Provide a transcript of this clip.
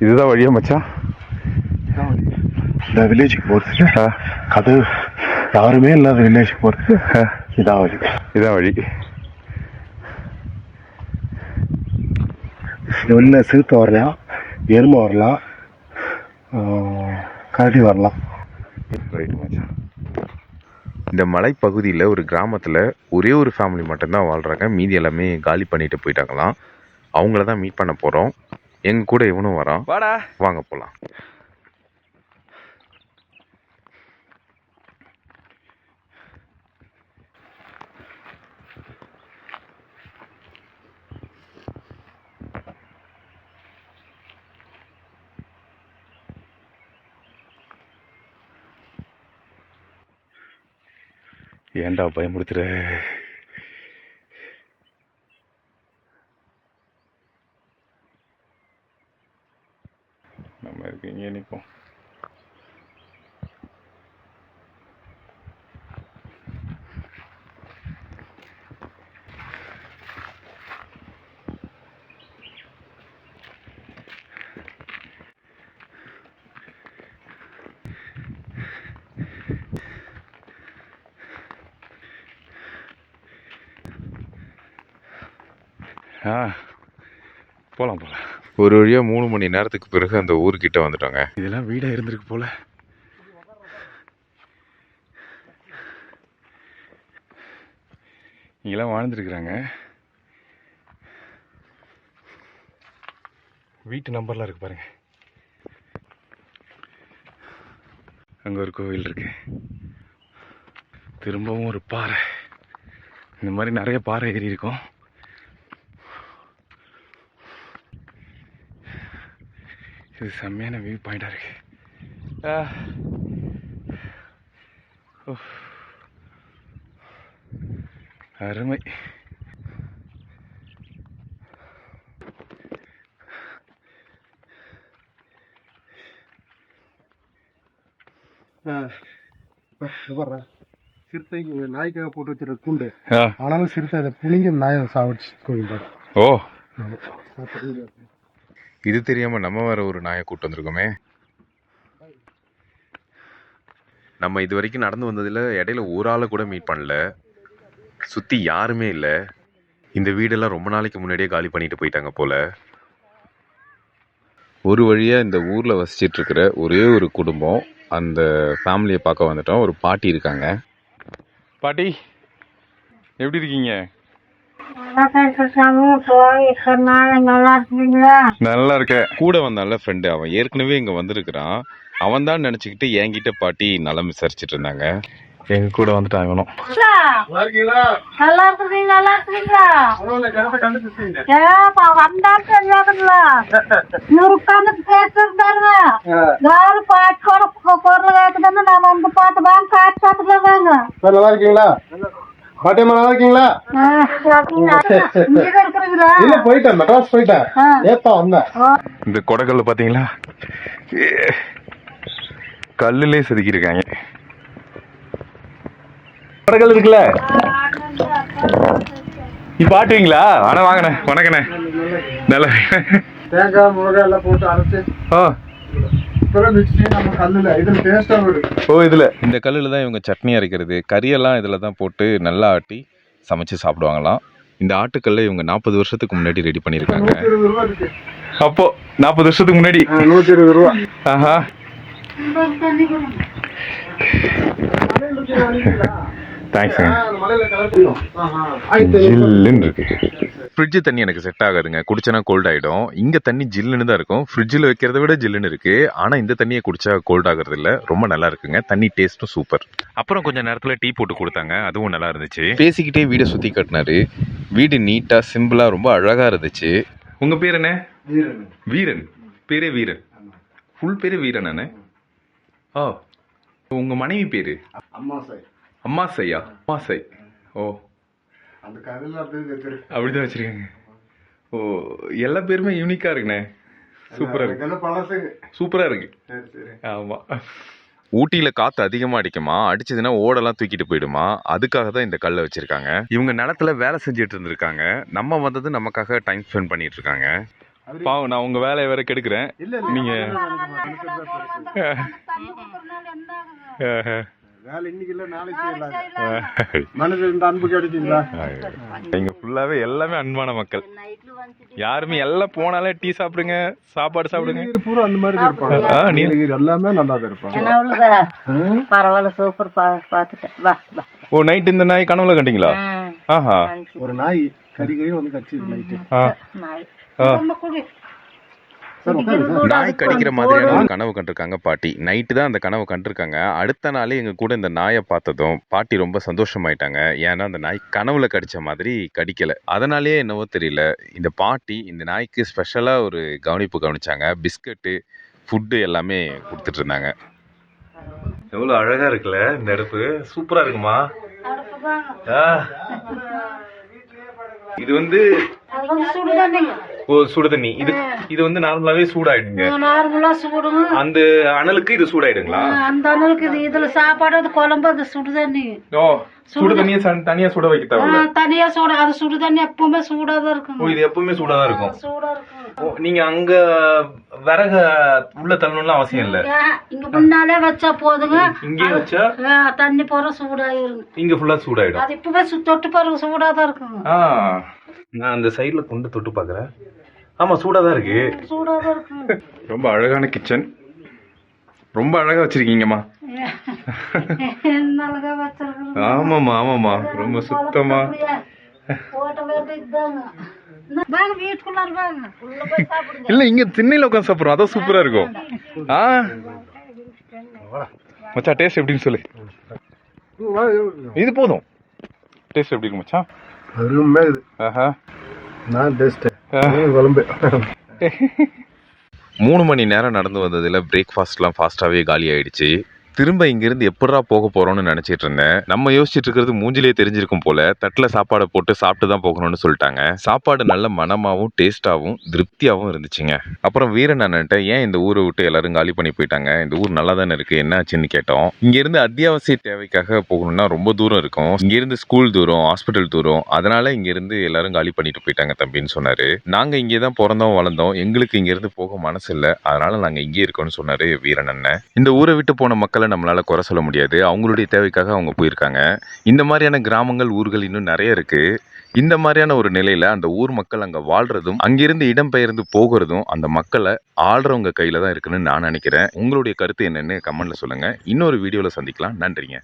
இதுதான் வழியா மச்சான் இந்த வில்லேஜுக்கு போகிறதுக்கு ஆ, அது யாருமே இல்லாத வில்லேஜுக்கு போகிறதுக்கு இதான் வழி. இதான் வழி. வெளில சிறுத்தை வரலாம் எருமை வரலாம் கரடி வரலாம். இந்த மலைப்பகுதியில் ஒரு கிராமத்தில் ஒரே ஒரு ஃபேமிலி மட்டும்தான் வாழ்கிறாங்க மீதி எல்லாமே காலி பண்ணிட்டு போயிட்டாங்களாம். அவங்கள தான் மீட் பண்ண போகிறோம் எங்கள் கூட இவனும் வரான் வாடா. வாங்க போகலாம் ஏன்டா பயமுறுத்துற? நம்ம இருக்கு இங்கே நிற்போம் ஆ போகலாம் போகலாம் ஒரு வழியாக மூணு மணி நேரத்துக்கு பிறகு அந்த ஊர்கிட்ட வந்துட்டோங்க. இதெல்லாம் வீடாக இருந்திருக்கு போல். இங்கெல்லாம் வாழ்ந்துருக்குறாங்க. வீட்டு நம்பர்லாம் இருக்கு பாருங்க. அங்கே ஒரு கோவில் இருக்கு. திரும்பவும் ஒரு பாறை. இந்த மாதிரி நிறைய பாறை ஏறி இருக்கும். இது செம்மையான வியூ பாயிண்டாக இருக்கு. ஆ. உஃப். அருமை. சிறுத்தை நாய்க்காக போட்டு வச்சிருக்க கூண்டு. ஆனாலும் சிறுத்தை அதை புளிங்க நாயை சாவடிச்சு கோவில் ஓ. இது தெரியாமல் நம்ம வேறு ஒரு நாயை கூட்டு வந்திருக்கோமே. நம்ம இது வரைக்கும் நடந்து வந்ததில் இடையில ஒரு ஆளை கூட மீட் பண்ணல. சுற்றி யாருமே இல்லை. இந்த வீடெல்லாம் ரொம்ப நாளைக்கு முன்னாடியே காலி பண்ணிட்டு போயிட்டாங்க போல. ஒரு வழியாக இந்த ஊரில் வசிச்சிட்டு இருக்கிற ஒரே ஒரு குடும்பம் அந்த ஃபேமிலியை பார்க்க வந்துட்டோம். ஒரு பாட்டி இருக்காங்க. பாட்டி எப்படி இருக்கீங்க? நல்லா இருக்கீங்களா நல்லா இருக்க. கூட வந்தான்ல ஃப்ரெண்டு அவன். ஏற்கனவே இங்க வந்திருக்கிறான். அவன் தான் நினைச்சுக்கிட்டு என்கிட்ட பாட்டி நலம் விசாரிச்சுட்டு இருந்தாங்க எங்க கூட வந்துட்டான் இவனும். நல்லா இருக்குறீங்க நல்லா இருக்கீங்களா? இவர் உட்காந்து பேசுறாருங்க யாரு பாட்டு கூட பொருள் நான் வந்து பாட்டு வாங்க காட்டு சாப்பிட்டுல வாங்க நல்லா இருக்கீங்களா? பாட்டியம்மா நல்லா இருக்கீங்களா? இல்ல போயிட்டேன் மெட்ராஸ் போயிட்டேன். நேத்தா வந்தேன். இந்த கொடைக்கல்ல பாத்தீங்களா? கல்லுலே செதுக்கியிருக்காங்க. கொடைக்கல் இருக்குல்ல? இப்ப ஆட்டுவீங்களா? ஆனா வாங்கண்ணே வணக்கண்ணே. நல்லா தேங்காய் மிளகாய் எல்லாம் போட்டு அரைச்சு. ஓ இதுல. இந்த கல்லுல தான் இவங்க சட்னி அரைக்கிறது. கறியெல்லாம் இதுல தான் போட்டு நல்லா ஆட்டி சமைச்சு சாப்பிடுவாங்களாம். இந்த ஆட்டுக்கல்ல இவங்க நாற்பது வருஷத்துக்கு முன்னாடி ரெடி பண்ணியிருக்காங்க. அப்போ நாற்பது வருஷத்துக்கு முன்னாடி. நூத்தி இருபது ரூபா. ஆஹா. ஆயிரத்தி ஜில்லுன்னு இருக்கு. ஃப்ரிட்ஜ் தண்ணி எனக்கு செட் ஆகாதுங்க. குடிச்சனா கோல்ட் ஆயிடும். இங்க தண்ணி ஜில்லுன்னு தான் இருக்கும். ஃப்ரிட்ஜில் வைக்கிறத விட ஜில்லுன்னு இருக்கு. ஆனா இந்த தண்ணியை குடிச்சா கோல்ட் ஆகுறது இல்ல ரொம்ப நல்லா இருக்குங்க. தண்ணி டேஸ்ட்டும் சூப்பர் அப்புறம் கொஞ்ச நேரத்துல டீ போட்டு கொடுத்தாங்க. அதுவும் நல்லா இருந்துச்சு. பேசிக்கிட்டே வீடை சுத்தி காட்டினாரு. வீடு நீட்டா சிம்பிளா ரொம்ப அழகா இருந்துச்சு. உங்க பேர் என்ன? வீரன். பேரே வீரன். ஃபுல் பேரே வீரன் அண்ணே ஓ உங்க மனைவி பேரு? அம்மா சாய். அம்மாசையா அம்மாசை ஓ. அந்த கதையில அப்படியே வச்சிருக்கு அப்படிதான் வச்சிருக்காங்க. ஓ எல்லா பேருமே யூனிக்கா இருக்குண்ணே. சூப்பரா இருக்கு. பழசுங்க. சூப்பரா இருக்கு. சரி சரி. ஆமா. ஊட்டியில காத்து அதிகமா அடிக்குமா? அடிச்சதுன்னா ஓடெல்லாம் தூக்கிட்டு போயிடுமா? அதுக்காக தான் இந்த கல்லை வச்சிருக்காங்க. இவங்க நிலத்துல வேலை செஞ்சுட்டு இருந்திருக்காங்க. நம்ம வந்தது நமக்காக டைம் ஸ்பெண்ட் பண்ணிட்டு இருக்காங்க. பாவம் நான் உங்க வேலையை வேற கெடுக்கிறேன். இல்ல இல்ல. நீங்க வேலை இன்னைக்கு இல்ல நாளைக்கு இந்த அன்பு கிடைச்சீங்களா ஃபுல்லாவே எல்லாமே அன்பான மக்கள். யாருமே எல்லாம் போனாலே டீ சாப்பிடுங்க சாப்பாடு சாப்பிடுங்க. பூரா அந்த மாதிரி தான் இருப்பாங்க. நீலகிரி எல்லாமே நல்லா தான் இருப்பாங்க. என்ன அவ்வளவுதா பரவாயில்ல சூப்பர் பா பாத்துட்டேன் வா வா. ஓ நைட் இந்த நாய் கனவுல கண்டீங்களா? ஆஹா. ஒரு நாய் கறி கறி வந்து கடிச்சு நைட்டு. நாய். கடிக்கிற மாதிரியான ஒரு கனவு கண்டிருக்காங்க பாட்டி. நைட்டு தான் அந்த கனவு கண்டிருக்காங்க. அடுத்த நாளே எங்க கூட இந்த நாயை பார்த்ததும் பாட்டி ரொம்ப சந்தோஷமாயிட்டாங்க. ஏன்னா அந்த நாய் கனவுல கடிச்ச மாதிரி கடிக்கல. அதனாலேயே என்னவோ தெரியல. இந்த பாட்டி இந்த நாய்க்கு ஸ்பெஷலா ஒரு கவனிப்பு கவனிச்சாங்க. பிஸ்கட்டு ஃபுட்டு எல்லாமே கொடுத்துட்டு இருந்தாங்க. எவ்வளவு அழகா இருக்குல்ல இந்த அடுப்பு. சூப்பரா இருக்குமா. இது வந்து சுடு சுடு தண்ணி இது இது வந்து நார்மலாவே சூடாயிடுங்க. நார்மலா சுடுங்க அந்த அனலுக்கு இது சூடாயிடுங்களா? அந்த அண்ணலுக்கு இது இதுல சாப்பாடு அது குழம்பு அது சுடு தண்ணி ஓ சுடு தண்ணியை தனியா சுட வைக்க தனியா சூட அது சுடு தண்ணி எப்பவுமே சூடாதான் ஓ இருக்குங்க இது எப்பவுமே சூடா தான் இருக்கும். சூடா இருக்கும். ஓ, நீங்க அங்க விறக உள்ள தள்ளணும்லாம் அவசியம் இல்ல. இங்க முன்னாலே வச்சா போதுங்க. இங்கே வச்சா? தண்ணி போற சூடாயிருங்க இங்க ஃபுல்லா சூடாயிடும். அது இப்பவே தொட்டு பாருங்க சூடாதான் இருக்குங்க. ஆ நான் அந்த சைடுல கொண்டு தொட்டு பாக்குறேன். ஆமா சூடா தான் இருக்கு. இருக்குங்க ரொம்ப அழகான கிச்சன். ரொம்ப அழகா வச்சிருக்கீங்கம்மா. ஆமாமா ஆமாமா ரொம்ப சுத்தமா. ஹோட்டல் இதாங்க வாங்க. வீட்டுக்குள்ளார வாங்க. உள்ள போய் சாப்பிடுங்க. இல்ல இங்க திண்ணையில உட்காந்து சாப்பிடுறோம். அதான் சூப்பரா இருக்கும். ஆ? மச்சா டேஸ்ட் எப்படின்னு சொல்லு. இது போதும். டேஸ்ட் எப்படி இருக்கு மச்சான்? அருமையா இது ஆஹா. நான் டேஸ்ட் குழம்பு மூணு மணி நேரம் நடந்து வந்ததுல பிரேக்ஃபாஸ்ட்லாம் ஃபாஸ்ட்டாகவே காலி ஆயிடுச்சு திரும்ப இங்கிருந்து எப்படா போக போகிறோம்னு நினச்சிட்டு இருந்தேன். நம்ம யோசிச்சுட்டு இருக்கிறது மூஞ்சிலே தெரிஞ்சிருக்கும் போல தட்டில் சாப்பாடை போட்டு சாப்பிட்டு தான் போகணும்னு சொல்லிட்டாங்க. சாப்பாடு நல்ல மனமாகவும் டேஸ்ட்டாகவும் திருப்தியாகவும் இருந்துச்சுங்க. அப்புறம் வீரன் அண்ணன்ட்ட ஏன் இந்த ஊரை விட்டு எல்லாரும் காலி பண்ணி போயிட்டாங்க? இந்த ஊர் நல்லா தானே இருக்குது என்ன ஆச்சுன்னு கேட்டோம். இங்கேருந்து அத்தியாவசிய தேவைக்காக போகணும்னா ரொம்ப தூரம் இருக்கும். இங்கேருந்து ஸ்கூல் தூரம் ஹாஸ்பிட்டல் தூரம். அதனால இங்கேருந்து எல்லாரும் காலி பண்ணிட்டு போயிட்டாங்க தம்பின்னு சொன்னார். நாங்கள் இங்கே தான் பிறந்தோம் வளர்ந்தோம். எங்களுக்கு இங்கேருந்து போக மனசு இல்லை. அதனால நாங்கள் இங்கே இருக்கோம்னு சொன்னார் வீரன் அண்ணன். இந்த ஊரை விட்டு போன மக்களை நம்மளால் குறை சொல்ல முடியாது. அவங்களுடைய தேவைக்காக அவங்க போயிருக்காங்க. இந்த மாதிரியான கிராமங்கள் ஊர்கள் இன்னும் நிறைய இருக்குது இந்த மாதிரியான ஒரு நிலையில் அந்த ஊர் மக்கள் அங்கே வாழ்கிறதும் அங்கிருந்து இடம்பெயர்ந்து போகிறதும் அந்த மக்களை ஆள்றவங்க கையில் தான் இருக்குன்னு நான் நினைக்கிறேன். உங்களுடைய கருத்து என்னென்னு கமெண்ட்ல சொல்லுங்கள் இன்னொரு வீடியோவில் சந்திக்கலாம். நன்றிங்க.